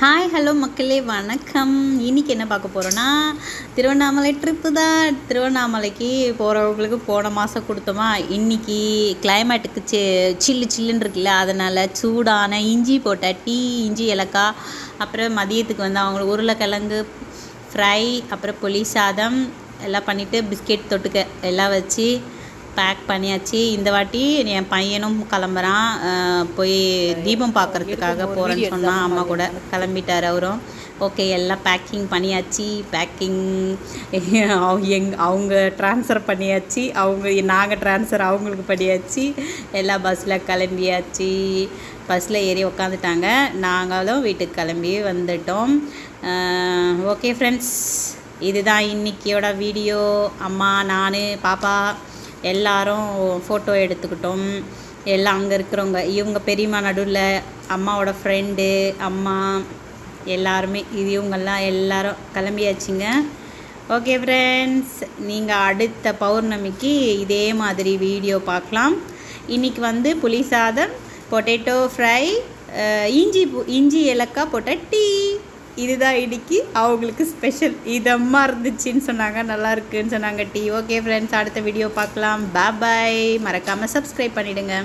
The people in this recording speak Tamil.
ஹாய் ஹலோ மக்களே வணக்கம். இன்னைக்கு என்ன பார்க்க போகிறோன்னா திருவண்ணாமலை ட்ரிப்பு தான். திருவண்ணாமலைக்கு போகிறவங்களுக்கு போன மாதம் கொடுத்தோமா இன்னைக்கு கிளைமேட்டுக்கு சி சில்லு சில்லுன்னு இருக்குல்ல அதனால் சூடான இஞ்சி போட்ட டீ இஞ்சி இலக்காய் அப்புறம் மதியத்துக்கு வந்து அவங்க உருளைக்கிழங்கு ஃப்ரை அப்புறம் புளி சாதம் எல்லாம் பண்ணிவிட்டு பிஸ்கெட் தொட்டுக்க எல்லாம் வச்சு பேக் பண்ணியாச்சு. இந்த வாட்டி என் பையனும் கிளம்புறான். போய் தீபம் பார்க்கறதுக்காக போகிறேன்னு சொன்னான் அம்மா கூட. கிளம்பிட்டார் அவரும். ஓகே எல்லாம் பேக்கிங் பண்ணியாச்சு. பேக்கிங் எங் அவங்க ட்ரான்ஸ்ஃபர் பண்ணியாச்சு. அவங்க நாங்கள் ட்ரான்ஸ்ஃபர் அவங்களுக்கு பண்ணியாச்சு. எல்லாம் பஸ்ஸில் கிளம்பியாச்சு. பஸ்ஸில் ஏறி உக்காந்துட்டாங்க. நாங்களும் வீட்டுக்கு கிளம்பி வந்துட்டோம். ஓகே ஃப்ரெண்ட்ஸ் இதுதான் இன்னைக்கியோட வீடியோ அம்மா நான் பாப்பா. எல்லாரும் ஃபோட்டோ எடுத்துக்கிட்டோம். எல்லாம் அங்கே இருக்கிறவங்க இவங்க பெரியம்மா நடுவில் அம்மாவோட ஃப்ரெண்டு அம்மா எல்லாருமே இது இவங்கெல்லாம் எல்லாரும் கிளம்பியாச்சுங்க. ஓகே ஃப்ரெண்ட்ஸ் நீங்கள் அடுத்த பௌர்ணமிக்கு இதே மாதிரி வீடியோ பார்க்கலாம். இன்றைக்கி வந்து புளி சாதம் பொட்டேட்டோ ஃப்ரை இஞ்சி பு- இஞ்சி இலக்காய் போட்ட டீ இதுதான் இடிக்கி அவங்களுக்கு ஸ்பெஷல் இதம்மா இருந்துச்சுன்னு சொன்னாங்க நல்லா இருக்குன்னு சொன்னாங்க டீ. ஓகே ஃப்ரெண்ட்ஸ் அடுத்த வீடியோ பார்க்கலாம். பாய் மறக்காமல் சப்ஸ்கிரைப் பண்ணிவிடுங்க